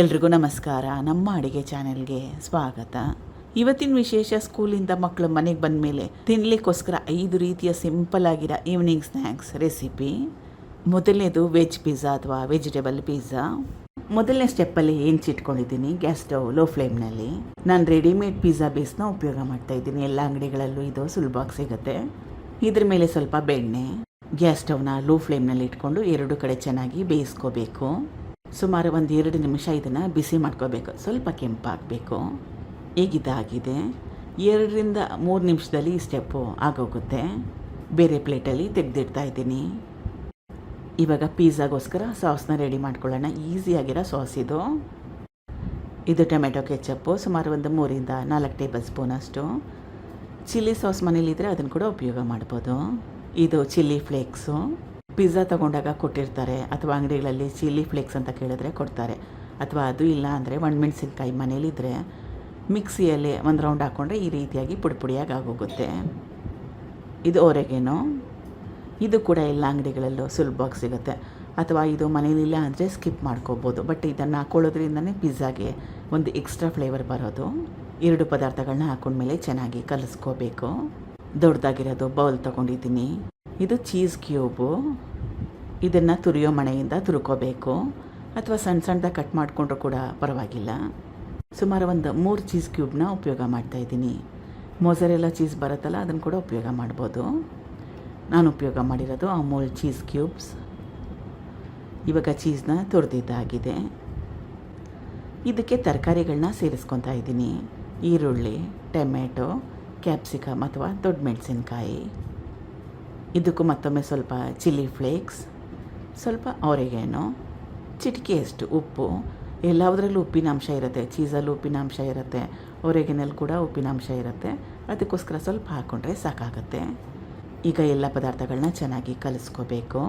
ಎಲ್ರಿಗೂ ನಮಸ್ಕಾರ. ನಮ್ಮ ಅಡುಗೆ ಚಾನೆಲ್ಗೆ ಸ್ವಾಗತ. ಇವತ್ತಿನ ವಿಶೇಷ ಸ್ಕೂಲಿಂದ ಮಕ್ಕಳು ಮನೆಗೆ ಬಂದ ಮೇಲೆ ತಿನ್ನಲಿಕ್ಕೋಸ್ಕರ ಐದು ರೀತಿಯ ಸಿಂಪಲ್ ಆಗಿರೋ ಈವ್ನಿಂಗ್ ಸ್ನ್ಯಾಕ್ಸ್ ರೆಸಿಪಿ ಮೊದಲನೇದು ವೆಜ್ ಪಿಜ್ಜಾ ಅಥವಾ ವೆಜಿಟೇಬಲ್ ಪಿಜ್ಜಾ ಮೊದಲನೇ ಸ್ಟೆಪ್ಪಲ್ಲಿ ಹೆಂಚಿಟ್ಕೊಂಡಿದ್ದೀನಿ ಗ್ಯಾಸ್ ಸ್ಟವ್ ಲೋ ಫ್ಲೇಮ್ನಲ್ಲಿ ನಾನು ರೆಡಿಮೇಡ್ ಪಿಜ್ಜಾ ಬೇಸ್ನ ಉಪಯೋಗ ಮಾಡ್ತಾ ಇದ್ದೀನಿ. ಎಲ್ಲ ಅಂಗಡಿಗಳಲ್ಲೂ ಇದು ಸುಲಭವಾಗಿ ಸಿಗುತ್ತೆ. ಇದ್ರ ಮೇಲೆ ಸ್ವಲ್ಪ ಬೆಣ್ಣೆ. ಗ್ಯಾಸ್ ಸ್ಟವ್ನ ಲೋ ಫ್ಲೇಮ್ನಲ್ಲಿ ಇಟ್ಕೊಂಡು ಎರಡು ಕಡೆ ಚೆನ್ನಾಗಿ ಬೇಯಿಸ್ಕೋಬೇಕು. ಸುಮಾರು ಒಂದು ಎರಡು ನಿಮಿಷ ಇದನ್ನು ಬಿಸಿ ಮಾಡ್ಕೋಬೇಕು. ಸ್ವಲ್ಪ ಕೆಂಪಾಗಬೇಕು. ಈಗಿದಾಗಿದೆ ಎರಡರಿಂದ ಮೂರು ನಿಮಿಷದಲ್ಲಿ ಈ ಸ್ಟೆಪ್ಪು ಆಗೋಗುತ್ತೆ. ಬೇರೆ ಪ್ಲೇಟಲ್ಲಿ ತೆಗೆದಿಡ್ತಾ ಇದ್ದೀನಿ. ಇವಾಗ ಪೀಝಾಗೋಸ್ಕರ ಸಾಸ್ನ ರೆಡಿ ಮಾಡ್ಕೊಳ್ಳೋಣ. ಈಸಿಯಾಗಿರೋ ಸಾಸ್ ಇದು. ಇದು ಟೊಮೆಟೊ ಕೆಚಪ್ಪು ಸುಮಾರು ಒಂದು ಮೂರಿಂದ ನಾಲ್ಕು ಟೇಬಲ್ ಸ್ಪೂನ್ ಅಷ್ಟು. ಚಿಲ್ಲಿ ಸಾಸ್ ಮನೇಲಿದ್ದರೆ ಅದನ್ನು ಕೂಡ ಉಪಯೋಗ ಮಾಡ್ಬೋದು. ಇದು ಚಿಲ್ಲಿ ಫ್ಲೇಕ್ಸು ಪಿಜ್ಜಾ ತೊಗೊಂಡಾಗ ಕೊಟ್ಟಿರ್ತಾರೆ ಅಥವಾ ಅಂಗಡಿಗಳಲ್ಲಿ ಚಿಲ್ಲಿ ಫ್ಲೇಕ್ಸ್ ಅಂತ ಕೇಳಿದ್ರೆ ಕೊಡ್ತಾರೆ. ಅಥವಾ ಅದು ಇಲ್ಲ ಅಂದರೆ ಒಣಮೆಣ್ಸಿನ್ಕಾಯಿ ಮನೇಲಿದ್ದರೆ ಮಿಕ್ಸಿಯಲ್ಲಿ ಒಂದು ರೌಂಡ್ ಹಾಕ್ಕೊಂಡ್ರೆ ಈ ರೀತಿಯಾಗಿ ಪುಡಿ ಪುಡಿಯಾಗಿ ಆಗೋಗುತ್ತೆ. ಇದು ಹೊರಗೇನು ಇದು ಕೂಡ ಎಲ್ಲ ಅಂಗಡಿಗಳಲ್ಲೂ ಸುಲಭವಾಗಿ ಸಿಗುತ್ತೆ. ಅಥವಾ ಇದು ಮನೇಲಿಲ್ಲ ಅಂದರೆ ಸ್ಕಿಪ್ ಮಾಡ್ಕೋಬೋದು. ಬಟ್ ಇದನ್ನು ಹಾಕೊಳ್ಳೋದ್ರಿಂದನೇ ಪಿಜ್ಜಾಗೆ ಒಂದು ಎಕ್ಸ್ಟ್ರಾ ಫ್ಲೇವರ್ ಬರೋದು. ಎರಡು ಪದಾರ್ಥಗಳನ್ನ ಹಾಕೊಂಡ್ಮೇಲೆ ಚೆನ್ನಾಗಿ ಕಲಿಸ್ಕೋಬೇಕು. ದೊಡ್ಡದಾಗಿರೋದು ಬೌಲ್ ತೊಗೊಂಡಿದ್ದೀನಿ. ಇದು ಚೀಸ್ ಕ್ಯೂಬು. ಇದನ್ನು ತುರಿಯೋ ಮಣೆಯಿಂದ ತುರ್ಕೋಬೇಕು. ಅಥವಾ ಸಣ್ಣ ಸಣ್ಣದಾಗಿ ಕಟ್ ಮಾಡಿಕೊಂಡ್ರೂ ಕೂಡ ಪರವಾಗಿಲ್ಲ. ಸುಮಾರು ಒಂದು ಮೂರು ಚೀಸ್ ಕ್ಯೂಬ್ನ ಉಪಯೋಗ ಮಾಡ್ತಾಯಿದ್ದೀನಿ ಮೊಸರೆಲ್ಲ ಚೀಸ್ ಬರುತ್ತಲ್ಲ, ಅದನ್ನು ಕೂಡ ಉಪಯೋಗ ಮಾಡ್ಬೋದು. ನಾನು ಉಪಯೋಗ ಮಾಡಿರೋದು ಅಮೂಲ್ ಚೀಸ್ ಕ್ಯೂಬ್ಸ್. ಇವಾಗ ಚೀಸ್ನ ತುರಿದಿದ್ದಾಗಿದೆ. ಇದಕ್ಕೆ ತರಕಾರಿಗಳನ್ನ ಸೇರಿಸ್ಕೊತಾ ಇದ್ದೀನಿ. ಈರುಳ್ಳಿ, ಟೊಮೆಟೊ ಕ್ಯಾಪ್ಸಿಕಮ್ ಅಥವಾ ದೊಡ್ಡ ಮೆಣಸಿನ್ಕಾಯಿ. ಇದಕ್ಕೂ ಮತ್ತೊಮ್ಮೆ ಸ್ವಲ್ಪ ಚಿಲ್ಲಿ ಫ್ಲೇಕ್ಸ್, ಸ್ವಲ್ಪ ಅವರೆಗೇನು, ಚಿಟಿಕೆಯಷ್ಟು ಉಪ್ಪು. ಎಲ್ಲದರಲ್ಲೂ ಉಪ್ಪಿನಾಂಶ ಇರುತ್ತೆ, ಚೀಸಲ್ಲಿ ಉಪ್ಪಿನಾಂಶ ಇರುತ್ತೆ ಅವರೆಗಿನಲ್ಲಿ ಕೂಡ ಉಪ್ಪಿನಾಂಶ ಇರುತ್ತೆ. ಅದಕ್ಕೋಸ್ಕರ ಸ್ವಲ್ಪ ಹಾಕ್ಕೊಂಡ್ರೆ ಸಾಕಾಗುತ್ತೆ. ಈಗ ಎಲ್ಲ ಪದಾರ್ಥಗಳನ್ನ ಚೆನ್ನಾಗಿ ಕಲಿಸ್ಕೋಬೇಕು.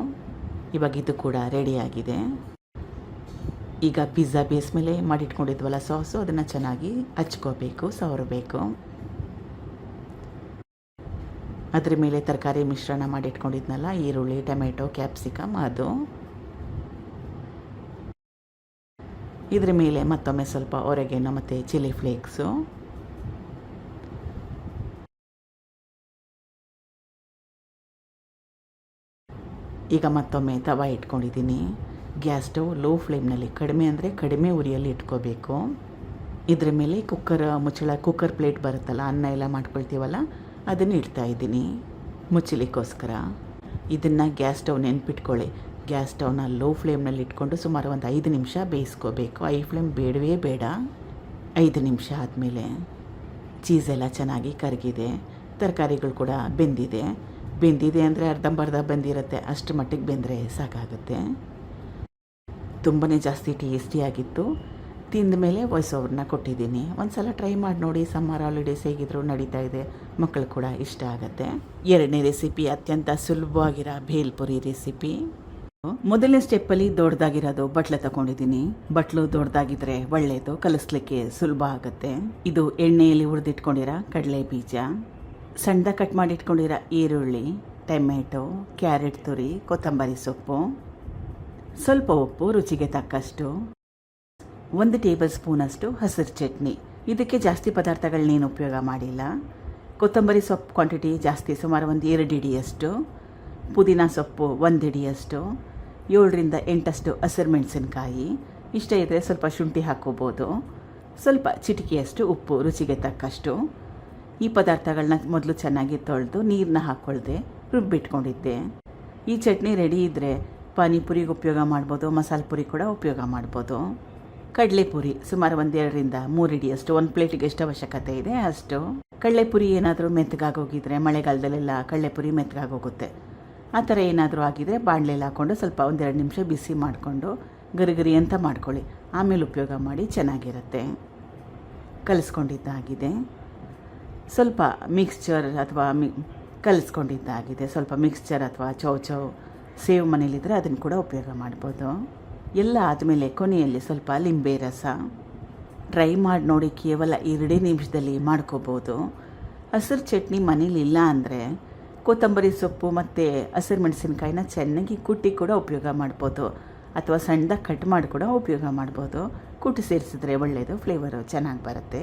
ಇವಾಗ ಇದು ಕೂಡ ರೆಡಿಯಾಗಿದೆ. ಈಗ ಪಿಜ್ಜಾ ಬೇಸ್ ಮೇಲೆ ಮಾಡಿಟ್ಕೊಂಡಿದ್ವಲ್ಲ ಸಾಸು, ಅದನ್ನು ಚೆನ್ನಾಗಿ ಹಚ್ಕೋಬೇಕು, ಸವರಬೇಕು. ಅದ್ರ ಮೇಲೆ ತರಕಾರಿ ಮಿಶ್ರಣ ಮಾಡಿಟ್ಕೊಂಡಿದ್ನಲ್ಲ, ಈರುಳ್ಳಿ, ಟೊಮೆಟೊ ಕ್ಯಾಪ್ಸಿಕಮ್ ಅದು. ಇದ್ರ ಮೇಲೆ ಮತ್ತೊಮ್ಮೆ ಸ್ವಲ್ಪ ಒರೆಗೇನು ಮತ್ತು ಚಿಲ್ಲಿ ಫ್ಲೇಕ್ಸು. ಈಗ ಮತ್ತೊಮ್ಮೆ ತವ ಇಟ್ಕೊಂಡಿದ್ದೀನಿ. ಗ್ಯಾಸ್ ಸ್ಟವ್ ಲೋ ಫ್ಲೇಮ್ನಲ್ಲಿ ಕಡಿಮೆ ಅಂದರೆ ಕಡಿಮೆ ಉರಿಯಲ್ಲಿ ಇಟ್ಕೋಬೇಕು. ಇದ್ರ ಮೇಲೆ ಕುಕ್ಕರ್ ಮುಚ್ಚಳ ಕುಕ್ಕರ್ ಪ್ಲೇಟ್ ಬರುತ್ತಲ್ಲ, ಅನ್ನ ಎಲ್ಲ ಮಾಡ್ಕೊಳ್ತೀವಲ್ಲ ಅದನ್ನು ಇಡ್ತಾ ಇದ್ದೀನಿ. ಮುಚ್ಚಲಿಕ್ಕೋಸ್ಕರ ಇದನ್ನು ಗ್ಯಾಸ್ ಸ್ಟವ್ ನೆನ್ಪಿಟ್ಕೊಳ್ಳಿ. ಗ್ಯಾಸ್ ಸ್ಟವ್ನ ಲೋ ಫ್ಲೇಮ್ನಲ್ಲಿ ಇಟ್ಕೊಂಡು ಸುಮಾರು ಒಂದು ಐದು ನಿಮಿಷ ಬೇಯಿಸ್ಕೋಬೇಕು. ಐ ಫ್ಲೇಮ್ ಬೇಡವೇ ಬೇಡ. ಐದು ನಿಮಿಷ ಆದಮೇಲೆ ಚೀಸೆಲ್ಲ ಚೆನ್ನಾಗಿ ಕರಗಿದೆ. ತರಕಾರಿಗಳು ಕೂಡ ಬೆಂದಿದೆ. ಬೆಂದಿದೆ ಅಂದರೆ ಅರ್ಧಂಬರ್ಧ ಬಂದಿರುತ್ತೆ. ಅಷ್ಟು ಮಟ್ಟಿಗೆ ಬೆಂದರೆ ಸಾಕಾಗುತ್ತೆ. ತುಂಬಾ ಜಾಸ್ತಿ ಟೇಸ್ಟಿಯಾಗಿತ್ತು. ತಿಂದ ಮೇಲೆ ವಾಯ್ಸ್ ಓವರ್ನ ಕೊಟ್ಟಿದ್ದೀನಿ. ಒಂದು ಸಲ ಟ್ರೈ ಮಾಡಿ ನೋಡಿ ಸಮ್ಮರ್ ಹಾಲಿಡೇಸ್ ಹೇಗಿದ್ರು ನಡೀತಾ ಇದೆ. ಮಕ್ಕಳು ಕೂಡ ಇಷ್ಟ ಆಗುತ್ತೆ. ಎರಡನೇ ರೆಸಿಪಿ ಅತ್ಯಂತ ಸುಲಭವಾಗಿರೋ ಭೇಲ್ಪುರಿ ರೆಸಿಪಿ ಮೊದಲನೇ ಸ್ಟೆಪ್ಪಲ್ಲಿ ದೊಡ್ಡದಾಗಿರೋದು ಬಟ್ಲು ತಗೊಂಡಿದ್ದೀನಿ. ಬಟ್ಲು ದೊಡ್ಡದಾಗಿದ್ರೆ ಒಳ್ಳೆಯದು ಕಲಿಸ್ಲಿಕ್ಕೆ ಸುಲಭ ಆಗುತ್ತೆ. ಇದು ಎಣ್ಣೆಯಲ್ಲಿ ಹುರಿದಿಟ್ಕೊಂಡಿರೋ ಕಡಲೆ ಬೀಜ, ಸಣ್ಣದಾಗಿ ಕಟ್ ಮಾಡಿಟ್ಕೊಂಡಿರೋ ಈರುಳ್ಳಿ, ಟೊಮೆಟೊ, ಕ್ಯಾರೆಟ್ ತುರಿ, ಕೊತ್ತಂಬರಿ ಸೊಪ್ಪು. ಸ್ವಲ್ಪ ಉಪ್ಪು, ರುಚಿಗೆ ತಕ್ಕಷ್ಟು. ಒಂದು ಟೇಬಲ್ ಸ್ಪೂನಷ್ಟು ಹಸಿರು ಚಟ್ನಿ. ಇದಕ್ಕೆ ಜಾಸ್ತಿ ಪದಾರ್ಥಗಳನ್ನೇನು ಉಪಯೋಗ ಮಾಡಿಲ್ಲ. ಕೊತ್ತಂಬರಿ ಸೊಪ್ಪು ಕ್ವಾಂಟಿಟಿ ಜಾಸ್ತಿ, ಸುಮಾರು ಒಂದು ಎರಡು ಇಡಿಯಷ್ಟು. ಪುದೀನ ಸೊಪ್ಪು ಒಂದು ಇಡಿಯಷ್ಟು. ಏಳರಿಂದ ಎಂಟಷ್ಟು ಹಸಿರು ಮೆಣಸಿನ್ಕಾಯಿ. ಇಷ್ಟ ಇದ್ದರೆ ಸ್ವಲ್ಪ ಶುಂಠಿ ಹಾಕೋಬೋದು ಸ್ವಲ್ಪ ಚಿಟಿಕೆಯಷ್ಟು ಉಪ್ಪು, ರುಚಿಗೆ ತಕ್ಕಷ್ಟು. ಈ ಪದಾರ್ಥಗಳನ್ನ ಮೊದಲು ಚೆನ್ನಾಗಿ ತೊಳೆದು ನೀರನ್ನ ಹಾಕ್ಕೊಳ್ದೆ ರುಬ್ಬಿಟ್ಕೊಂಡಿದ್ದೆ. ಈ ಚಟ್ನಿ ರೆಡಿ ಇದ್ದರೆ ಪಾನಿಪುರಿಗೆ ಉಪಯೋಗ ಮಾಡ್ಬೋದು, ಮಸಾಲೆ ಪುರಿ ಕೂಡ ಉಪಯೋಗ ಮಾಡ್ಬೋದು. ಕಡಲೆಪುರಿ ಸುಮಾರು ಒಂದೆರಡರಿಂದ ಮೂರು ಇಡಿಯಷ್ಟು ಒಂದು ಪ್ಲೇಟಿಗೆ ಎಷ್ಟು ಅವಶ್ಯಕತೆ ಇದೆ ಅಷ್ಟು. ಕಡಲೆಪುರಿ ಏನಾದರೂ ಮೆತ್ತಗಾಗೋಗಿದ್ರೆ ಮಳೆಗಾಲದಲ್ಲೆಲ್ಲ ಕಡಲೆಪುರಿ ಮೆತ್ತಗಾಗೋಗುತ್ತೆ ಆ ಥರ ಏನಾದರೂ ಆಗಿದ್ರೆ ಬಾಣಲೆಲ್ಲ ಹಾಕ್ಕೊಂಡು ಸ್ವಲ್ಪ ಒಂದೆರಡು ನಿಮಿಷ ಬಿಸಿ ಮಾಡಿಕೊಂಡು ಗರಿಗರಿ ಅಂತ ಮಾಡ್ಕೊಳ್ಳಿ. ಆಮೇಲೆ ಉಪಯೋಗ ಮಾಡಿ ಚೆನ್ನಾಗಿರುತ್ತೆ. ಕಲಿಸ್ಕೊಂಡಿದ್ದಾಗಿದೆ. ಸ್ವಲ್ಪ ಮಿಕ್ಸ್ಚರ್ ಅಥವಾ ಮಿ, ಕಲಿಸ್ಕೊಂಡಿದ್ದಾಗಿದೆ. ಸ್ವಲ್ಪ ಮಿಕ್ಸ್ಚರ್ ಅಥವಾ ಚೌ ಚೌ ಸೇವ್ ಮನೇಲಿದ್ದರೆ ಅದನ್ನು ಕೂಡ ಉಪಯೋಗ ಮಾಡ್ಬೋದು. ಎಲ್ಲ ಆದಮೇಲೆ ಕೊನೆಯಲ್ಲಿ ಸ್ವಲ್ಪ ಲಿಂಬೆ ರಸ. ಟ್ರೈ ಮಾಡಿ ನೋಡಿ ಕೇವಲ ಎರಡೇ ನಿಮಿಷದಲ್ಲಿ ಮಾಡ್ಕೋಬೋದು. ಹಸಿರು ಚಟ್ನಿ ಮನೇಲಿ ಇಲ್ಲ ಅಂದರೆ ಕೊತ್ತಂಬರಿ ಸೊಪ್ಪು ಮತ್ತು ಹಸಿರು ಮೆಣಸಿನ್ಕಾಯಿನ ಚೆನ್ನಾಗಿ ಕುಟ್ಟಿ ಕೂಡ ಉಪಯೋಗ ಮಾಡ್ಬೋದು. ಅಥವಾ ಸಣ್ಣದಾಗಿ ಕಟ್ ಮಾಡಿ ಕೂಡ ಉಪಯೋಗ ಮಾಡ್ಬೋದು. ಕುಟ್ಟು ಸೇರಿಸಿದ್ರೆ ಒಳ್ಳೆಯದು ಫ್ಲೇವರು ಚೆನ್ನಾಗಿ ಬರುತ್ತೆ.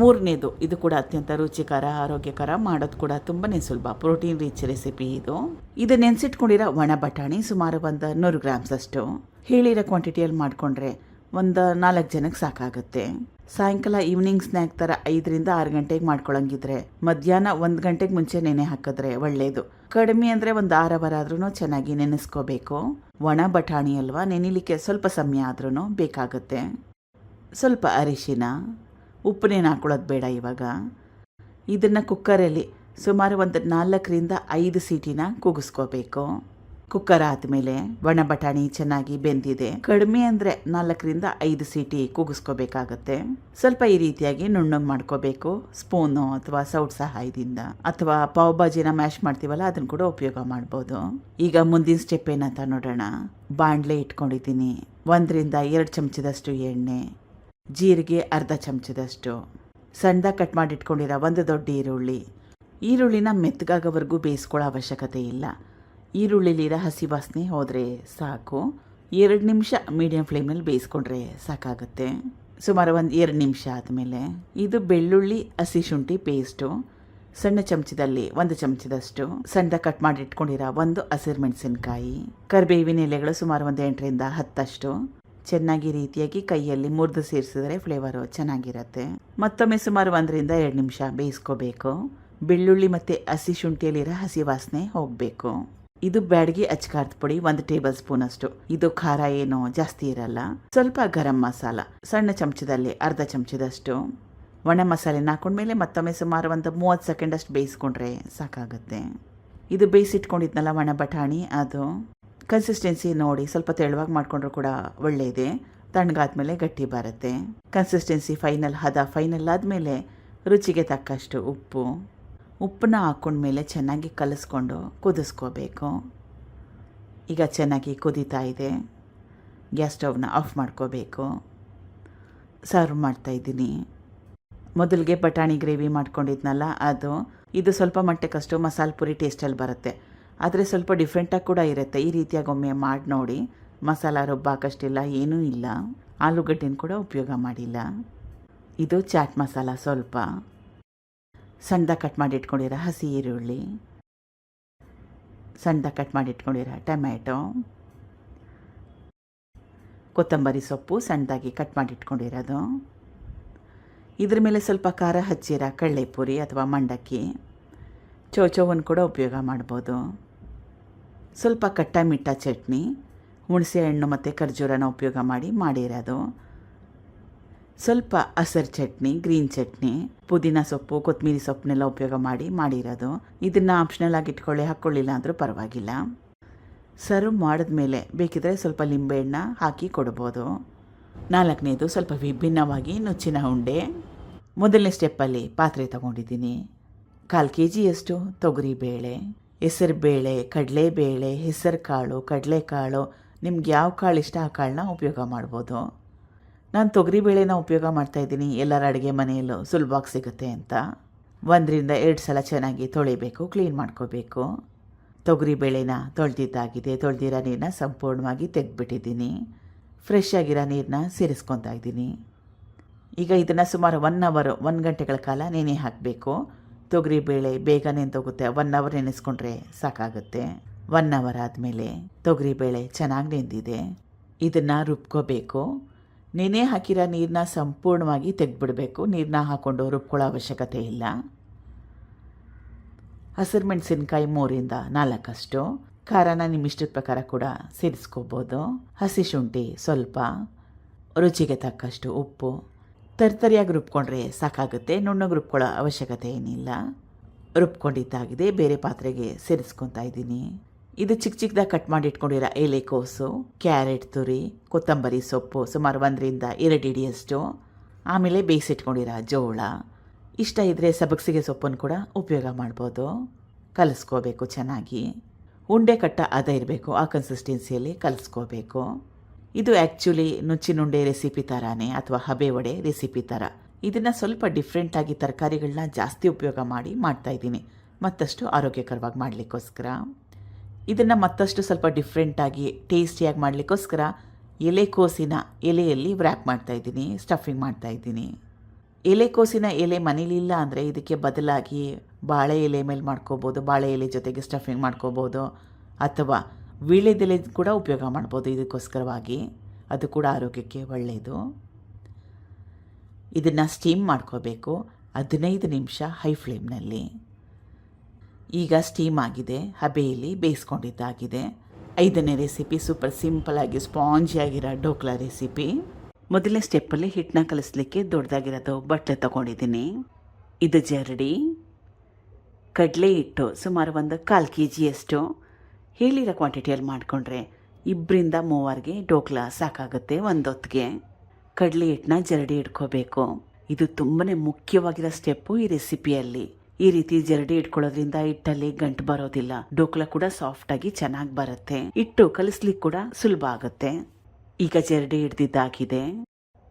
ಮೂರನೇದು, ಇದು ಕೂಡ ಅತ್ಯಂತ ರುಚಿಕರ, ಆರೋಗ್ಯಕರ, ಮಾಡೋದು ಕೂಡ ತುಂಬಾ ಸುಲಭ. ಪ್ರೋಟೀನ್ ರಿಚ್ ರೆಸಿಪಿ ಇದು. ಇದು ನೆನೆಸಿಟ್ಕೊಂಡಿರೋ ಒಣ ಬಟಾಣಿ ಸುಮಾರು ಒಂದು ನೂರು ಗ್ರಾಮ್ಸ್ ಅಷ್ಟು ಹೇಳಿರೋ ಕ್ವಾಂಟಿಟಿಯಲ್ಲಿ ಮಾಡಿಕೊಂಡ್ರೆ ಒಂದು ನಾಲ್ಕು ಜನಕ್ಕೆ ಸಾಕಾಗುತ್ತೆ. ಸಾಯಂಕಾಲ ಈವ್ನಿಂಗ್ ಸ್ನ್ಯಾಕ್ ಥರ ಐದರಿಂದ ಆರು ಗಂಟೆಗೆ ಮಾಡ್ಕೊಳಂಗಿದ್ರೆ ಮಧ್ಯಾಹ್ನ ಒಂದು ಗಂಟೆಗೆ ಮುಂಚೆ ನೆನೆ ಹಾಕಿದ್ರೆ ಒಳ್ಳೆಯದು ಕಡಿಮೆ ಅಂದರೆ ಒಂದು ಆರು ಅವರ್ ಆದ್ರೂ ಚೆನ್ನಾಗಿ ನೆನೆಸ್ಕೋಬೇಕು. ಒಣ ಬಟಾಣಿ ಅಲ್ವಾ, ನೆನಿಲಿಕ್ಕೆ ಸ್ವಲ್ಪ ಸಮಯ ಆದ್ರೂ ಬೇಕಾಗುತ್ತೆ. ಸ್ವಲ್ಪ ಅರಿಶಿನ ಉಪ್ಪನೇನು ಹಾಕೊಳ್ಳೋದು ಬೇಡ ಇವಾಗ. ಇದನ್ನು ಕುಕ್ಕರಲ್ಲಿ ಸುಮಾರು ಒಂದು ನಾಲ್ಕರಿಂದ ಐದು ಸೀಟಿನ ಕೂಗಿಸ್ಕೋಬೇಕು. ಕುಕ್ಕರ್ ಆದಮೇಲೆ ಒಣ ಬಟಾಣಿ ಚೆನ್ನಾಗಿ ಬೆಂದಿದೆ. ಕಡಿಮೆ ಅಂದರೆ ನಾಲ್ಕರಿಂದ ಐದು ಸೀಟಿ ಕೂಗಿಸ್ಕೋಬೇಕಾಗತ್ತೆ. ಸ್ವಲ್ಪ ಈ ರೀತಿಯಾಗಿ ನುಣ್ಣಗೆ ಮಾಡ್ಕೋಬೇಕು. ಸ್ಪೂನು ಅಥವಾ ಸೌಟ್ ಸಹಾಯದಿಂದ. ಅಥವಾ ಪಾವ್ ಭಾಜಿನ ಮ್ಯಾಶ್ ಮಾಡ್ತೀವಲ್ಲ ಅದನ್ನು ಕೂಡ ಉಪಯೋಗ ಮಾಡ್ಬೋದು. ಈಗ ಮುಂದಿನ ಸ್ಟೆಪ್ ಏನಂತ ನೋಡೋಣ. ಬಾಣಲೆ ಇಟ್ಕೊಂಡಿದ್ದೀನಿ. ಒಂದರಿಂದ ಎರಡು ಚಮಚದಷ್ಟು ಎಣ್ಣೆ. ಜೀರಿಗೆ ಅರ್ಧ ಚಮಚದಷ್ಟು. ಸಣ್ಣದಾಗಿ ಕಟ್ ಮಾಡಿ ಇಟ್ಕೊಂಡಿರೋ ಒಂದು ದೊಡ್ಡ ಈರುಳ್ಳಿ. ಈರುಳ್ಳಿನ ಮೆತ್ತಗಾಗೋವರೆಗೂ ಬೇಯಿಸ್ಕೊಳ್ಳೋ ಅವಶ್ಯಕತೆ ಇಲ್ಲ. ಈರುಳ್ಳಿಲಿರೋ ಹಸಿ ವಾಸನೆ ಹೋದರೆ ಸಾಕು. ಎರಡು ನಿಮಿಷ ಮೀಡಿಯಂ ಫ್ಲೇಮಲ್ಲಿ ಬೇಯಿಸ್ಕೊಂಡ್ರೆ ಸಾಕಾಗುತ್ತೆ. ಸುಮಾರು ಒಂದು ಎರಡು ನಿಮಿಷ ಆದಮೇಲೆ ಇದು ಬೆಳ್ಳುಳ್ಳಿ, ಹಸಿ ಶುಂಠಿ ಪೇಸ್ಟು ಸಣ್ಣ ಚಮಚದಲ್ಲಿ ಒಂದು ಚಮಚದಷ್ಟು ಸಣ್ಣದಾಗಿ ಕಟ್ ಮಾಡಿ ಇಟ್ಕೊಂಡಿರೋ ಒಂದು ಹಸಿರು ಮೆಣಸಿನಕಾಯಿ. ಕರಿಬೇವಿನ ಎಲೆಗಳು ಸುಮಾರು ಒಂದು ಎಂಟರಿಂದ ಹತ್ತಷ್ಟು. ಚೆನ್ನಾಗಿ ರೀತಿಯಾಗಿ ಕೈಯಲ್ಲಿ ಮುರಿದು ಸೇರಿಸಿದ್ರೆ ಫ್ಲೇವರು ಚೆನ್ನಾಗಿರುತ್ತೆ. ಮತ್ತೊಮ್ಮೆ ಸುಮಾರು ಒಂದರಿಂದ ಎರಡು ನಿಮಿಷ ಬೇಯಿಸ್ಕೋಬೇಕು. ಬೆಳ್ಳುಳ್ಳಿ ಮತ್ತು ಹಸಿ ಶುಂಠಿಯಲ್ಲಿರೋ ಹಸಿ ವಾಸನೆ ಹೋಗಬೇಕು. ಇದು ಬ್ಯಾಡಗಿ ಅಚ್ಕಾರದ ಪುಡಿ ಒಂದು ಟೇಬಲ್ ಸ್ಪೂನ್ ಅಷ್ಟು. ಇದು ಖಾರ ಏನು ಜಾಸ್ತಿ ಇರಲ್ಲ. ಸ್ವಲ್ಪ ಗರಂ ಮಸಾಲ, ಸಣ್ಣ ಚಮಚದಲ್ಲಿ ಅರ್ಧ ಚಮಚದಷ್ಟು. ಒಣ ಮಸಾಲೆನ ಹಾಕೊಂಡ್ಮೇಲೆ ಮತ್ತೊಮ್ಮೆ ಸುಮಾರು ಒಂದು ಮೂವತ್ತು ಸೆಕೆಂಡ್ ಅಷ್ಟು ಬೇಯಿಸ್ಕೊಂಡ್ರೆ ಸಾಕಾಗುತ್ತೆ. ಇದು ಬೇಯಿಸಿಟ್ಕೊಂಡಿದ್ನಲ್ಲ ಒಣ ಬಟಾಣಿ, ಅದು ಕನ್ಸಿಸ್ಟೆನ್ಸಿ ನೋಡಿ ಸ್ವಲ್ಪ ತೆಳುವಾಗಿ ಮಾಡಿಕೊಂಡ್ರು ಕೂಡ ಒಳ್ಳೆಯದೇ ತಣ್ಣಗಾದ್ಮೇಲೆ ಗಟ್ಟಿ ಬರುತ್ತೆ. ಕನ್ಸಿಸ್ಟೆನ್ಸಿ ಫೈನಲ್ ಹದ ಫೈನಲ್ ಆದಮೇಲೆ ರುಚಿಗೆ ತಕ್ಕಷ್ಟು ಉಪ್ಪು. ಉಪ್ಪನ್ನ ಹಾಕೊಂಡ್ಮೇಲೆ ಚೆನ್ನಾಗಿ ಕಲಿಸ್ಕೊಂಡು ಕುದಿಸ್ಕೋಬೇಕು. ಈಗ ಚೆನ್ನಾಗಿ ಕುದೀತಾ ಇದೆ. ಗ್ಯಾಸ್ ಸ್ಟೌವ್ನ ಆಫ್ ಮಾಡ್ಕೋಬೇಕು. ಸರ್ವ್ ಮಾಡ್ತಾಯಿದ್ದೀನಿ ಮೊದಲಿಗೆ ಬಟಾಣಿ ಗ್ರೇವಿ ಮಾಡ್ಕೊಂಡಿದ್ನಲ್ಲ, ಅದು. ಇದು ಸ್ವಲ್ಪ ಮಟ್ಟಕ್ಕಷ್ಟು ಮಸಾಲೆ ಪುರಿ ಟೇಸ್ಟಲ್ಲಿ ಬರುತ್ತೆ. ಆದರೆ ಸ್ವಲ್ಪ ಡಿಫ್ರೆಂಟಾಗಿ ಕೂಡ ಇರುತ್ತೆ. ಈ ರೀತಿಯಾಗಿ ಒಮ್ಮೆ ಮಾಡಿ ನೋಡಿ. ಮಸಾಲ ರುಬ್ಬಾಕಷ್ಟಿಲ್ಲ ಏನೂ ಇಲ್ಲ. ಆಲೂಗಡ್ಡೆನ ಕೂಡ ಉಪಯೋಗ ಮಾಡಿಲ್ಲ. ಇದು ಚಾಟ್ ಮಸಾಲ ಸ್ವಲ್ಪ. ಸಣ್ಣದಾಗಿ ಕಟ್ ಮಾಡಿ ಇಟ್ಕೊಂಡಿರೋ ಹಸಿ ಈರುಳ್ಳಿ ಸಣ್ಣದಾಗಿ ಕಟ್ ಮಾಡಿ ಇಟ್ಕೊಂಡಿರ ಟೊಮ್ಯಾಟೊ, ಕೊತ್ತಂಬರಿ ಸೊಪ್ಪು ಸಣ್ಣದಾಗಿ ಕಟ್ ಮಾಡಿ ಇಟ್ಕೊಂಡಿರೋದು ಇದ್ರ ಮೇಲೆ ಸ್ವಲ್ಪ ಖಾರ ಹಚ್ಚಿರೋ ಕಡಲೆಪುರಿ ಅಥವಾ ಮಂಡಕ್ಕಿ ಚೌಚೌವನ್ನು ಕೂಡ ಉಪಯೋಗ ಮಾಡ್ಬೋದು. ಸ್ವಲ್ಪ ಕಟ್ಟ ಮಿಟ್ಟ ಚಟ್ನಿ, ಹುಣಸೆ ಹಣ್ಣು ಮತ್ತು ಖರ್ಜೂರನ ಉಪಯೋಗ ಮಾಡಿ ಮಾಡಿರೋದು. ಸ್ವಲ್ಪ ಹಸರ್ ಚಟ್ನಿ, ಗ್ರೀನ್ ಚಟ್ನಿ, ಪುದೀನ ಸೊಪ್ಪು ಕೊತ್ತಂಬರಿ ಸೊಪ್ಪನ್ನೆಲ್ಲ ಉಪಯೋಗ ಮಾಡಿ ಮಾಡಿರೋದು. ಇದನ್ನು ಆಪ್ಷನಲ್ ಆಗಿ ಇಟ್ಕೊಳ್ಳಿ, ಹಾಕ್ಕೊಳ್ಳಿಲ್ಲ ಅಂದರೂ ಪರವಾಗಿಲ್ಲ. ಸರ್ವ್ ಮಾಡಿದ್ಮೇಲೆ ಬೇಕಿದ್ರೆ ಸ್ವಲ್ಪ ಲಿಂಬೆಹಣ್ಣ ಹಾಕಿ ಕೊಡ್ಬೋದು. ನಾಲ್ಕನೇದು ಸ್ವಲ್ಪ ವಿಭಿನ್ನವಾಗಿ ನುಚ್ಚಿನ ಉಂಡೆ. ಮೊದಲನೇ ಸ್ಟೆಪ್ಪಲ್ಲಿ ಪಾತ್ರೆ ತಗೊಂಡಿದ್ದೀನಿ. ಕಾಲು ಕೆ ಜಿಯಷ್ಟು ತೊಗರಿಬೇಳೆ ಹೆಸರುಬೇಳೆ ಕಡಲೆಬೇಳೆ ಹೆಸರು ಕಾಳು ಕಡಲೆಕಾಳು ನಿಮ್ಗೆ ಯಾವ ಕಾಳು ಇಷ್ಟ ಆ ಕಾಳನ್ನ ಉಪಯೋಗ ಮಾಡ್ಬೋದು. ನಾನು ತೊಗರಿಬೇಳೆನ ಉಪಯೋಗ ಮಾಡ್ತಾಯಿದ್ದೀನಿ ಎಲ್ಲರ ಅಡುಗೆ ಮನೆಯಲ್ಲೂ ಸುಲಭವಾಗಿ ಸಿಗುತ್ತೆ ಅಂತ. ಒಂದರಿಂದ ಎರಡು ಸಲ ಚೆನ್ನಾಗಿ ತೊಳಿಬೇಕು ಕ್ಲೀನ್ ಮಾಡ್ಕೋಬೇಕು. ತೊಗರಿಬೇಳೆನ ತೊಳೆದಿದ್ದಾಗಿದೆ. ತೊಳೆದಿರೋ ನೀರನ್ನ ಸಂಪೂರ್ಣವಾಗಿ ತೆಗೆದ್ಬಿಟ್ಟಿದ್ದೀನಿ. ಫ್ರೆಶ್ ಆಗಿರೋ ನೀರನ್ನ ಸೇರಿಸ್ಕೊತಾ ಇದ್ದೀನಿ. ಈಗ ಇದನ್ನು ಸುಮಾರು ಒನ್ ಅವರು ಒಂದು ಗಂಟೆಗಳ ಕಾಲ ನೆನೆ ಹಾಕಬೇಕು. ತೊಗರಿಬೇಳೆ ಬೇಗ ನೆಂದೋಗುತ್ತೆ. ಒನ್ ಅವರ್ ನೆನೆಸ್ಕೊಂಡ್ರೆ ಸಾಕಾಗುತ್ತೆ. ಒನ್ ಅವರ್ ಆದಮೇಲೆ ತೊಗರಿಬೇಳೆ ಚೆನ್ನಾಗಿ ನೆಂದಿದೆ. ಇದನ್ನು ರುಬ್ಕೋಬೇಕು. ನೆನೆ ಹಾಕಿರೋ ನೀರನ್ನ ಸಂಪೂರ್ಣವಾಗಿ ತೆಗೆದ್ಬಿಡಬೇಕು. ನೀರನ್ನ ಹಾಕ್ಕೊಂಡು ರುಬ್ಕೊಳ್ಳೋ ಅವಶ್ಯಕತೆ ಇಲ್ಲ. ಹಸಿರು ಮೆಣಸಿನ್ಕಾಯಿ ಮೂರಿಂದ ನಾಲ್ಕಷ್ಟು. ಖಾರನ ನಿಮ್ಮ ಇಷ್ಟದ ಪ್ರಕಾರ ಕೂಡ ಸೇರಿಸ್ಕೋಬೋದು. ಹಸಿ ಶುಂಠಿ ಸ್ವಲ್ಪ. ರುಚಿಗೆ ತಕ್ಕಷ್ಟು ಉಪ್ಪು. ತರ್ತರಿಯಾಗಿ ರುಬ್ಕೊಂಡ್ರೆ ಸಾಕಾಗುತ್ತೆ. ನುಣ್ಣಗೆ ರುಬ್ಕೊಳ್ಳೋ ಅವಶ್ಯಕತೆ ಏನಿಲ್ಲ. ರುಬ್ಕೊಂಡಿದ್ದಾಗಿದೆ. ಬೇರೆ ಪಾತ್ರೆಗೆ ಸೇರಿಸ್ಕೊತಾ ಇದ್ದೀನಿ. ಇದು ಚಿಕ್ಕ ಚಿಕ್ಕದಾಗಿ ಕಟ್ ಮಾಡಿ ಇಟ್ಕೊಂಡಿರೋ. ಎಲೆಕೋಸು ಕ್ಯಾರೆಟ್ ತುರಿ, ಕೊತ್ತಂಬರಿ ಸೊಪ್ಪು ಸುಮಾರು ಒಂದರಿಂದ ಎರಡು ಇಡಿಯಷ್ಟು ಆಮೇಲೆ ಬೇಯಿಸಿಟ್ಕೊಂಡಿರೋ ಜೋಳ. ಇಷ್ಟ ಇದ್ದರೆ ಸಬಕ್ಸಿಗೆ ಸೊಪ್ಪನ್ನು ಕೂಡ ಉಪಯೋಗ ಮಾಡ್ಬೋದು. ಕಲಿಸ್ಕೋಬೇಕು ಚೆನ್ನಾಗಿ. ಉಂಡೆ ಕಟ್ಟ ಅದ ಇರಬೇಕು, ಆ ಕನ್ಸಿಸ್ಟೆನ್ಸಿಯಲ್ಲಿ ಕಲಿಸ್ಕೋಬೇಕು. ಇದು ಆ್ಯಕ್ಚುಲಿ ನುಚ್ಚಿನುಂಡೆ ರೆಸಿಪಿ ಥರನೇ ಅಥವಾ ಹಬೆ ವಡೆ ರೆಸಿಪಿ ಥರ ಇದನ್ನು ಸ್ವಲ್ಪ ಡಿಫ್ರೆಂಟಾಗಿ ತರಕಾರಿಗಳನ್ನ ಜಾಸ್ತಿ ಉಪಯೋಗ ಮಾಡಿ ಮಾಡ್ತಾಯಿದ್ದೀನಿ ಮತ್ತಷ್ಟು ಆರೋಗ್ಯಕರವಾಗಿ ಮಾಡಲಿಕ್ಕೋಸ್ಕರ. ಇದನ್ನು ಮತ್ತಷ್ಟು ಸ್ವಲ್ಪ ಡಿಫ್ರೆಂಟಾಗಿ ಟೇಸ್ಟಿಯಾಗಿ ಮಾಡಲಿಕ್ಕೋಸ್ಕರ ಎಲೆಕೋಸಿನ ಎಲೆಯಲ್ಲಿ ವ್ರ್ಯಾಪ್ ಮಾಡ್ತಾಯಿದ್ದೀನಿ ಸ್ಟಫಿಂಗ್ ಮಾಡ್ತಾಯಿದ್ದೀನಿ ಎಲೆಕೋಸಿನ ಎಲೆ ಮನೇಲಿಲ್ಲ ಅಂದರೆ ಇದಕ್ಕೆ ಬದಲಾಗಿ ಬಾಳೆ ಎಲೆ ಮೇಲೆ ಮಾಡ್ಕೋಬೋದು, ಬಾಳೆ ಎಲೆ ಜೊತೆಗೆ ಸ್ಟಫಿಂಗ್ ಮಾಡ್ಕೋಬೋದು, ಅಥವಾ ವೀಳ್ಯದೆಲೆ ಕೂಡ ಉಪಯೋಗ ಮಾಡ್ಬೋದು ಇದಕ್ಕೋಸ್ಕರವಾಗಿ. ಅದು ಕೂಡ ಆರೋಗ್ಯಕ್ಕೆ ಒಳ್ಳೆಯದು ಇದನ್ನು ಸ್ಟೀಮ್ ಮಾಡ್ಕೋಬೇಕು. ಹದಿನೈದು ನಿಮಿಷ ಹೈ ಫ್ಲೇಮ್ನಲ್ಲಿ ಈಗ ಸ್ಟೀಮ್ ಆಗಿದೆ, ಹಬೆಯಲ್ಲಿ ಬೇಯಿಸ್ಕೊಂಡಿದ್ದಾಗಿದೆ. ಐದನೇ ರೆಸಿಪಿ ಸೂಪರ್ ಸಿಂಪಲಾಗಿ ಸ್ಪಾಂಜಿಯಾಗಿರೋ ಡೋಕ್ಲಾ ರೆಸಿಪಿ ಮೊದಲನೇ ಸ್ಟೆಪ್ಪಲ್ಲಿ ಹಿಟ್ಟನ್ನ ಕಲಿಸ್ಲಿಕ್ಕೆ ದೊಡ್ಡದಾಗಿರೋದು ಬಟ್ಟೆ ತೊಗೊಂಡಿದ್ದೀನಿ. ಇದು ಜರಡಿ, ಕಡಲೆ ಹಿಟ್ಟು ಸುಮಾರು ಒಂದು ಕಾಲು ಕೆ ಜಿಯಷ್ಟು ಹೇಳಿರೋ ಕ್ವಾಂಟಿಟಿಯಲ್ಲಿ ಮಾಡಿಕೊಂಡ್ರೆ ಇಬ್ಬರಿಂದ ಮೂವರಿಗೆ ಡೋಕ್ಲಾ ಸಾಕಾಗುತ್ತೆ ಒಂದೊತ್ತಿಗೆ. ಕಡಲೆ ಹಿಟ್ಟನ್ನ ಜರಡಿ ಇಟ್ಕೋಬೇಕು. ಇದು ತುಂಬಾ ಮುಖ್ಯವಾಗಿರೋ ಸ್ಟೆಪ್ಪು ಈ ರೆಸಿಪಿಯಲ್ಲಿ ಈ ರೀತಿ ಜರಡಿ ಇಟ್ಕೊಳ್ಳೋದ್ರಿಂದ ಹಿಟ್ಟಲ್ಲಿ ಗಂಟು ಬರೋದಿಲ್ಲ. ಡೋಕ್ಲಾ ಕೂಡ ಸಾಫ್ಟ್ ಆಗಿ ಚೆನ್ನಾಗಿ ಬರುತ್ತೆ. ಹಿಟ್ಟು ಕಲಿಸ್ಲಿಕ್ಕೆ ಕೂಡ ಸುಲಭ ಆಗುತ್ತೆ. ಈಗ ಜರಡಿ ಹಿಡ್ದಿದ್ದಾಗಿದೆ.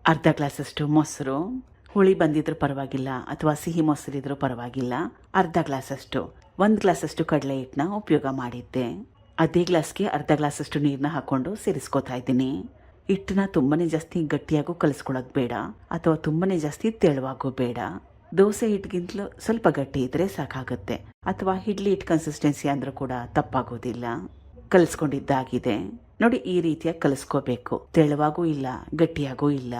ಅರ್ಧ ಗ್ಲಾಸಷ್ಟು ಮೊಸರು. ಹುಳಿ ಬಂದಿದ್ರು ಪರವಾಗಿಲ್ಲ ಅಥವಾ ಸಿಹಿ ಮೊಸರಿದ್ರೂ ಪರವಾಗಿಲ್ಲ. ಅರ್ಧ ಗ್ಲಾಸಷ್ಟು. ಒಂದು ಗ್ಲಾಸಷ್ಟು ಕಡಲೆ ಹಿಟ್ಟನ್ನ ಉಪಯೋಗ ಮಾಡಿದ್ದೆ. ಅದೇ ಗ್ಲಾಸ್ಗೆ ಅರ್ಧ ಗ್ಲಾಸಷ್ಟು ನೀರನ್ನ ಹಾಕೊಂಡು ಸೇರಿಸ್ಕೋತಾ ಇದ್ದೀನಿ. ಹಿಟ್ಟನ್ನ ತುಂಬಾನೇ ಜಾಸ್ತಿ ಗಟ್ಟಿಯಾಗೂ ಕಲಿಸ್ಕೊಳ್ಳೋದು ಬೇಡ. ಅಥವಾ ತುಂಬಾನೇ ಜಾಸ್ತಿ ತೆಳುವಾಗೂ ಬೇಡ. ದೋಸೆ ಹಿಟ್ಟಿಗಿಂತಲೂ ಸ್ವಲ್ಪ ಗಟ್ಟಿ ಇದ್ರೆ ಸಾಕಾಗುತ್ತೆ. ಅಥವಾ ಇಡ್ಲಿ ಹಿಟ್ ಕನ್ಸಿಸ್ಟೆನ್ಸಿ ಅಂದ್ರೂ ಕೂಡ ತಪ್ಪಾಗೋದಿಲ್ಲ. ಕಲಿಸ್ಕೊಂಡಿದ್ದಾಗಿದೆ. ನೋಡಿ, ಈ ರೀತಿಯಾಗಿ ಕಲಿಸ್ಕೋಬೇಕು. ತೆಳುವಾಗೂ ಇಲ್ಲ, ಗಟ್ಟಿಯಾಗೂ ಇಲ್ಲ.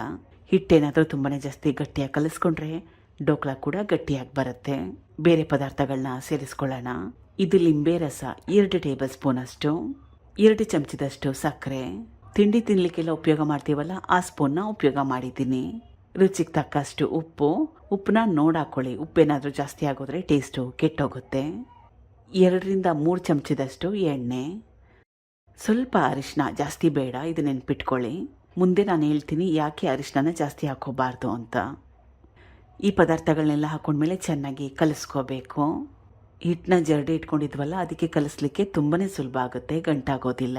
ಹಿಟ್ಟೇನಾದರೂ ತುಂಬಾನೇ ಜಾಸ್ತಿ ಗಟ್ಟಿಯಾಗಿ ಕಲಿಸ್ಕೊಂಡ್ರೆ ಡೋಕ್ಲಾ ಕೂಡ ಗಟ್ಟಿಯಾಗಿ ಬರುತ್ತೆ. ಬೇರೆ ಪದಾರ್ಥಗಳನ್ನ ಸೇರಿಸ್ಕೊಳ್ಳೋಣ. ಇದು ಲಿಂಬೆ ರಸ, ಎರಡು ಟೇಬಲ್ ಸ್ಪೂನ್ ಅಷ್ಟು. ಎರಡು ಚಮಚದಷ್ಟು ಸಕ್ಕರೆ. ತಿಂಡಿ ತಿನ್ನಲಿಕ್ಕೆಲ್ಲ ಉಪಯೋಗ ಮಾಡ್ತೀವಲ್ಲ, ಆ ಸ್ಪೂನ್ನ ಉಪಯೋಗ ಮಾಡಿದ್ದೀನಿ. ರುಚಿಗೆ ತಕ್ಕಷ್ಟು ಉಪ್ಪು. ಉಪ್ಪನ್ನ ನೋಡಾಕೊಳ್ಳಿ. ಉಪ್ಪೇನಾದರೂ ಜಾಸ್ತಿ ಆಗೋದ್ರೆ ಟೇಸ್ಟು ಕೆಟ್ಟೋಗುತ್ತೆ. ಎರಡರಿಂದ ಮೂರು ಚಮಚದಷ್ಟು ಎಣ್ಣೆ. ಸ್ವಲ್ಪ ಅರಿಶಿನ ಜಾಸ್ತಿ ಬೇಡ, ಇದು ನೆನ್ಪಿಟ್ಕೊಳ್ಳಿ. ಮುಂದೆ ನಾನು ಹೇಳ್ತೀನಿ ಯಾಕೆ ಅರಿಶಿನ ಜಾಸ್ತಿ ಹಾಕೋಬಾರ್ದು ಅಂತ. ಈ ಪದಾರ್ಥಗಳನ್ನೆಲ್ಲ ಹಾಕೊಂಡ್ಮೇಲೆ ಚೆನ್ನಾಗಿ ಕಲಿಸ್ಕೋಬೇಕು. ಹಿಟ್ಟನ್ನ ಜರಡಿ ಇಟ್ಕೊಂಡಿದ್ವಲ್ಲ, ಅದಕ್ಕೆ ಕಲಿಸ್ಲಿಕ್ಕೆ ತುಂಬಾ ಸುಲಭ ಆಗುತ್ತೆ, ಗಂಟಾಗೋದಿಲ್ಲ.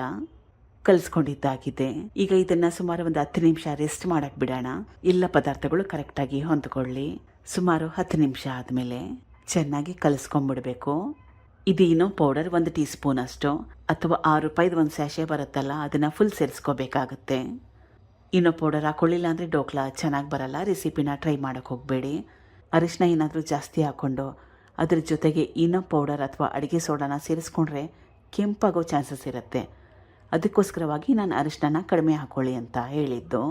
ಕಲಿಸ್ಕೊಂಡಿದ್ದಾಗಿದೆ. ಈಗ ಇದನ್ನ ಸುಮಾರು ಒಂದು ಹತ್ತು ನಿಮಿಷ ರೆಸ್ಟ್ ಮಾಡಕ್ ಬಿಡೋಣ. ಎಲ್ಲ ಪದಾರ್ಥಗಳು ಕರೆಕ್ಟಾಗಿ ಹೊಂದ್ಕೊಳ್ಳಿ. ಸುಮಾರು ಹತ್ತು ನಿಮಿಷ ಆದಮೇಲೆ ಚೆನ್ನಾಗಿ ಕಲಿಸ್ಕೊಂಡ್ಬಿಡ್ಬೇಕು ಇದೇನೋ ಪೌಡರ್ ಒಂದು ಟೀ ಸ್ಪೂನ್ ಅಷ್ಟು, ಅಥವಾ ಆರು ರೂಪಾಯಿದು ಒಂದು ಸ್ಯಾಶೆ ಬರುತ್ತಲ್ಲ, ಅದನ್ನು ಫುಲ್ ಸೇರಿಸ್ಕೋಬೇಕಾಗತ್ತೆ. ಇನ್ನೂ ಪೌಡರ್ ಹಾಕೊಳ್ಳಿಲ್ಲ ಅಂದರೆ ಡೋಕ್ಲಾ ಚೆನ್ನಾಗಿ ಬರಲ್ಲ ರೆಸಿಪಿನ ಟ್ರೈ ಮಾಡೋಕ್ಕೆ ಹೋಗಬೇಡಿ. ಅರಿಶಿನ ಏನಾದರೂ ಜಾಸ್ತಿ ಹಾಕ್ಕೊಂಡು ಅದ್ರ ಜೊತೆಗೆ ಇನ್ನೂ ಪೌಡರ್ ಅಥವಾ ಅಡುಗೆ ಸೋಡಾನ ಸೇರಿಸ್ಕೊಂಡ್ರೆ ಕೆಂಪಾಗೋ ಚಾನ್ಸಸ್ ಇರುತ್ತೆ. ಅದಕ್ಕೋಸ್ಕರವಾಗಿ ನಾನು ಅರಿಶಿನ ಕಡಿಮೆ ಹಾಕ್ಕೊಳ್ಳಿ ಅಂತ ಹೇಳಿದ್ದು.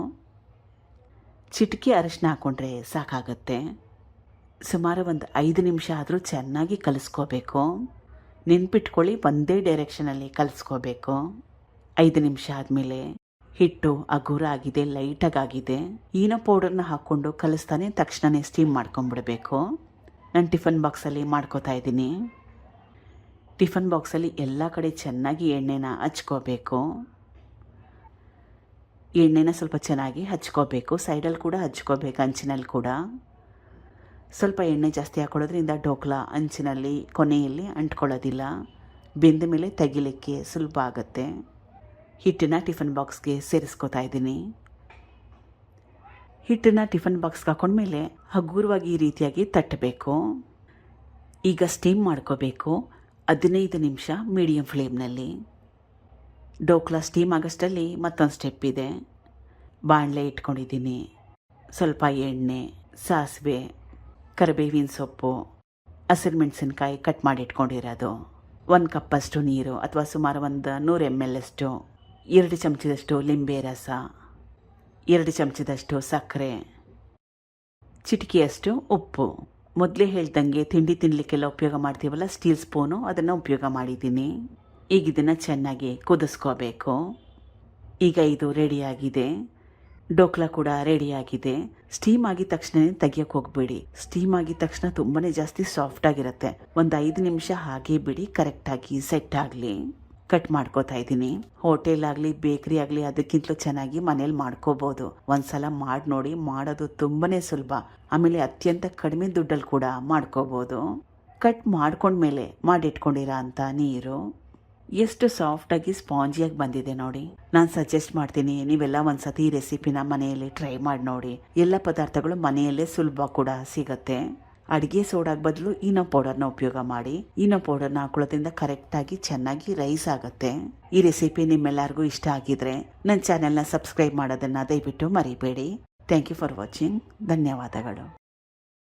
ಚಿಟಿಕೆ ಅರಿಶಿನ ಹಾಕ್ಕೊಂಡ್ರೆ ಸಾಕಾಗತ್ತೆ. ಸುಮಾರು ಒಂದು ಐದು ನಿಮಿಷ ಆದರೂ ಚೆನ್ನಾಗಿ ಕಲಿಸ್ಕೋಬೇಕು. ನೆನ್ಪಿಟ್ಕೊಳ್ಳಿ, ಒಂದೇ ಡೈರೆಕ್ಷನಲ್ಲಿ ಕಲಿಸ್ಕೋಬೇಕು. ಐದು ನಿಮಿಷ ಆದಮೇಲೆ ಹಿಟ್ಟು ಅಗುರ ಆಗಿದೆ ಲೈಟಾಗಿ ಆಗಿದೆ ಈನೋ ಪೌಡರ್ನ ಹಾಕ್ಕೊಂಡು ಕಲಿಸ್ತಾನೆ ತಕ್ಷಣವೇ ಸ್ಟೀಮ್ ಮಾಡ್ಕೊಂಬಿಡ್ಬೇಕು ನಾನು ಟಿಫನ್ ಬಾಕ್ಸಲ್ಲಿ ಮಾಡ್ಕೋತಾ ಇದ್ದೀನಿ. ಟಿಫನ್ ಬಾಕ್ಸಲ್ಲಿ ಎಲ್ಲ ಕಡೆ ಚೆನ್ನಾಗಿ ಎಣ್ಣೆನ ಹಚ್ಕೋಬೇಕು. ಎಣ್ಣೆನ ಸ್ವಲ್ಪ ಚೆನ್ನಾಗಿ ಹಚ್ಕೋಬೇಕು. ಸೈಡಲ್ಲಿ ಕೂಡ ಹಚ್ಕೋಬೇಕು, ಅಂಚಿನಲ್ಲಿ ಕೂಡ. ಸ್ವಲ್ಪ ಎಣ್ಣೆ ಜಾಸ್ತಿ ಹಾಕೊಳ್ಳೋದ್ರಿಂದ ಡೋಕ್ಲಾ ಅಂಚಿನಲ್ಲಿ, ಕೊನೆಯಲ್ಲಿ ಅಂಟ್ಕೊಳ್ಳೋದಿಲ್ಲ. ಬೆಂದ ಮೇಲೆ ತೆಗಿಲಿಕ್ಕೆ ಸುಲಭ ಆಗುತ್ತೆ. ಹಿಟ್ಟನ್ನ ಟಿಫನ್ ಬಾಕ್ಸ್ಗೆ ಸೇರಿಸ್ಕೋತಾ ಇದ್ದೀನಿ. ಹಿಟ್ಟನ್ನು ಟಿಫನ್ ಬಾಕ್ಸ್ಗೆ ಹಾಕೊಂಡ್ಮೇಲೆ ಹಗುರವಾಗಿ ಈ ರೀತಿಯಾಗಿ ತಟ್ಟಬೇಕು. ಈಗ ಸ್ಟೀಮ್ ಮಾಡ್ಕೋಬೇಕು. ಹದಿನೈದು ನಿಮಿಷ ಮೀಡಿಯಂ ಫ್ಲೇಮ್ನಲ್ಲಿ ಡೋಕ್ಲಾ ಸ್ಟೀಮ್ ಆಗಸ್ಟಲ್ಲಿ ಮತ್ತೊಂದು ಸ್ಟೆಪ್ ಇದೆ. ಬಾಣಲೆ ಇಟ್ಕೊಂಡಿದ್ದೀನಿ. ಸ್ವಲ್ಪ ಎಣ್ಣೆ, ಸಾಸಿವೆ, ಕರಿಬೇವಿನ ಸೊಪ್ಪು, ಹಸಿರು ಮೆಣಸಿನ್ಕಾಯಿ ಕಟ್ ಮಾಡಿ ಇಟ್ಕೊಂಡಿರೋದು. ಒಂದು ಕಪ್ಪಷ್ಟು ನೀರು ಅಥವಾ ಸುಮಾರು ಒಂದು ನೂರು ಎಂ ಎಲ್ ಅಷ್ಟು, ಎರಡು ಚಮಚದಷ್ಟು ಲಿಂಬೆ ರಸ, ಎರಡು ಚಮಚದಷ್ಟು ಸಕ್ಕರೆ, ಚಿಟಿಕೆಯಷ್ಟು ಉಪ್ಪು. ಮೊದಲೇ ಹೇಳ್ದಂಗೆ ತಿಂಡಿ ತಿನ್ನಲಿಕ್ಕೆಲ್ಲ ಉಪಯೋಗ ಮಾಡ್ತೀವಲ್ಲ? ಸ್ಟೀಲ್ ಸ್ಪೂನು ಅದನ್ನು ಉಪಯೋಗ ಮಾಡಿದ್ದೀನಿ. ಈಗ ಇದನ್ನು ಚೆನ್ನಾಗಿ ಕುದಿಸ್ಕೋಬೇಕು. ಈಗ ಇದು ರೆಡಿಯಾಗಿದೆ ಡೋಕ್ಲಾ ಕೂಡ ರೆಡಿಯಾಗಿದೆ ಸ್ಟೀಮ್ ಆಗಿದ ತಕ್ಷಣ ತೆಗಿಯೋಕೆ ಹೋಗ್ಬೇಡಿ. ಸ್ಟೀಮ್ ಆಗಿದ ತಕ್ಷಣ ತುಂಬಾ ಜಾಸ್ತಿ ಸಾಫ್ಟ್ ಆಗಿರುತ್ತೆ. ಒಂದು ಐದು ನಿಮಿಷ ಹಾಗೆ ಬಿಡಿ ಕರೆಕ್ಟಾಗಿ ಸೆಟ್ ಆಗಲಿ. ಕಟ್ ಮಾಡ್ಕೋತಾ ಇದ್ದೀನಿ. ಹೋಟೆಲ್ ಆಗಲಿ, ಬೇಕ್ರಿ ಆಗಲಿ ಅದಕ್ಕಿಂತಲೂ ಚೆನ್ನಾಗಿ ಮನೇಲಿ ಮಾಡ್ಕೋಬೋದು. ಒಂದ್ಸಲ ಮಾಡಿ ನೋಡಿ, ಮಾಡೋದು ತುಂಬನೇ ಸುಲಭ. ಆಮೇಲೆ ಅತ್ಯಂತ ಕಡಿಮೆ ದುಡ್ಡಲ್ಲಿ ಕೂಡ ಮಾಡ್ಕೋಬೋದು. ಕಟ್ ಮಾಡ್ಕೊಂಡ್ಮೇಲೆ ಮಾಡಿಟ್ಕೊಂಡಿರೋ ಅಂಥ ನೀರು. ಎಷ್ಟು ಸಾಫ್ಟಾಗಿ ಸ್ಪಾಂಜಿಯಾಗಿ ಬಂದಿದೆ ನೋಡಿ. ನಾನು ಸಜೆಸ್ಟ್ ಮಾಡ್ತೀನಿ, ನೀವೆಲ್ಲ ಒಂದ್ಸತಿ ಈ ರೆಸಿಪಿನ ಮನೆಯಲ್ಲಿ ಟ್ರೈ ಮಾಡಿ ನೋಡಿ. ಎಲ್ಲ ಪದಾರ್ಥಗಳು ಮನೆಯಲ್ಲೇ ಸುಲಭ ಕೂಡ ಸಿಗತ್ತೆ. ಅಡುಗೆ ಸೋಡಾಗ ಬದಲು ಇನೋ ಪೌಡರ್ನ ಉಪಯೋಗ ಮಾಡಿ. ಇನೋ ಪೌಡರ್ನ ಹಾಕೊಳ್ಳೋದ್ರಿಂದ ಕರೆಕ್ಟಾಗಿ ಚೆನ್ನಾಗಿ ರೈಸ್ ಆಗುತ್ತೆ. ಈ ರೆಸಿಪಿ ನಿಮ್ಮೆಲ್ಲರಿಗೂ ಇಷ್ಟ ಆಗಿದ್ರೆ ನನ್ನ ಚಾನೆಲ್ನ ಸಬ್ಸ್ಕ್ರೈಬ್ ಮಾಡೋದನ್ನು ದಯವಿಟ್ಟು ಮರಿಬೇಡಿ. ಥ್ಯಾಂಕ್ ಯು ಫಾರ್ ವಾಚಿಂಗ್ ಧನ್ಯವಾದಗಳು.